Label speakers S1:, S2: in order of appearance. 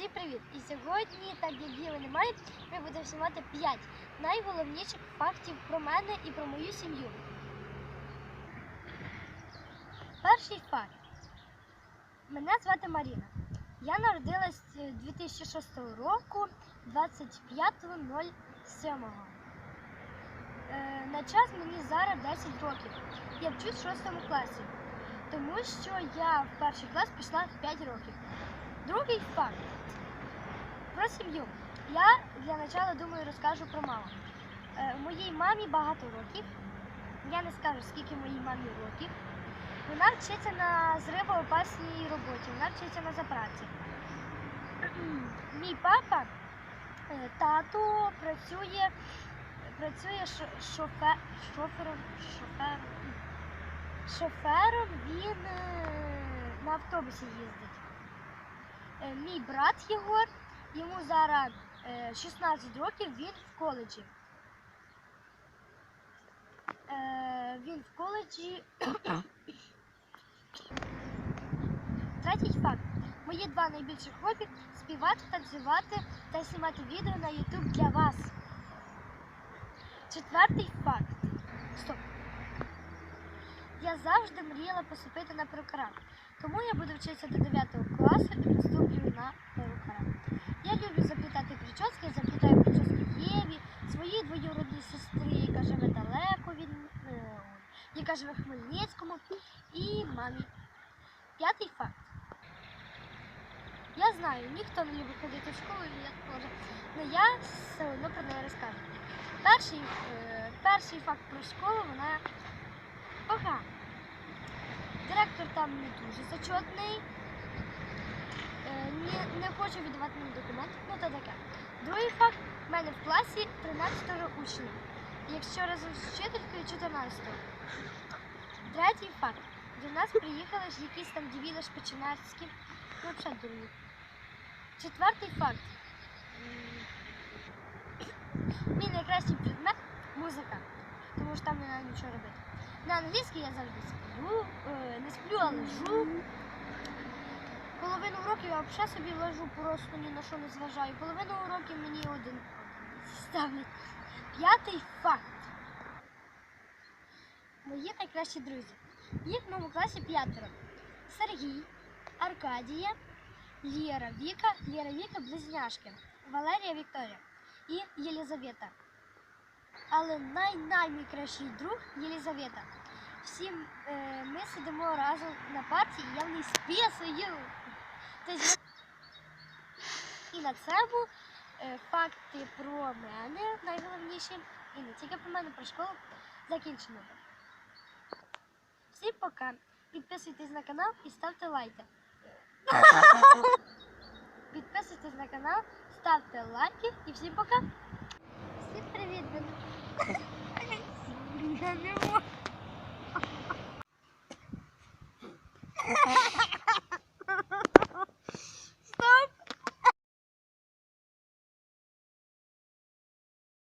S1: Всім привіт! І сьогодні, так як Єви немає, ми будемо знімати 5 найголовніших фактів про мене і про мою сім'ю. Перший факт. Мене звати Маріна. Я народилась е, 2006 року 25.07. Е, На час мені зараз 10 років. Я вчусь в 6 класі, тому що я в перший клас пішла в 5 років. Другий факт. Про сім'ю. Я для начала думаю розкажу про маму. Е, моїй мамі багато років. Я не скажу, скільки моїй мамі років. Вона вчиться на зривоопасній роботі, вона вчиться на заправці. Мій папа, е, тато працює, працює шо- шофе, шофером, шофером, шофером, він е, на автобусі їздить. Е, Мій брат Єгор, йому зараз е, 16 років, він в коледжі. Е, Він в коледжі. Третій факт. Мої два найбільших хобі співати, танцювати та знімати відео на YouTube для вас. Четвертий факт. Стоп. Я завжди мріяла поступити на перукара. Тому я буду вчитися до 9 класу і поступлю на перукара. Я люблю заплітати прически, я заплітаю прически Єві, своїй двоюродній сестрі, яка живе далеко від е, яка живе в Хмельницькому, і мамі. П'ятий факт. Я знаю, ніхто не любить ходити в школу. Але я все одно про неї розкажу. Перший, е, перший факт про школу вона погана. Директор там не дуже зачетний. Не, не хоче віддавати мені документи, ну то таке. Другий факт, в мене в класі 13 учнів. Якщо разом з вчителькою 14. Третій факт. До нас приїхали ж якісь там дівіли шпичинарські. Ну, взагалі дурні. Четвертий факт. Мій найкращий предмет музика. Тому що там не треба нічого робити. На англійській я завжди сплю, е, не сплю, а лежу. Половину уроків я взагалі собі лежу, просто ні на що не зважаю. Половину уроків мені один ставлять. П'ятий факт. Мої найкращі друзі. Їх в моєму класі п'ятеро. Сергій, Аркадія, Лєра Віка, Лєра Віка близняшки, Валерія Вікторія і Єлізавета. Але най-най мій кращий друг Єлізавета. Всі е, ми сидимо разом на парті, і я в ній. Тобто, і на цьому е, факти про мене найголовніші, і не тільки про мене, про школу закінчено. Всім пока. Підписуйтесь на канал і ставте лайки. Підписуйтесь на канал, ставте лайки і всім пока. Всім привіт, ви- Я не можу.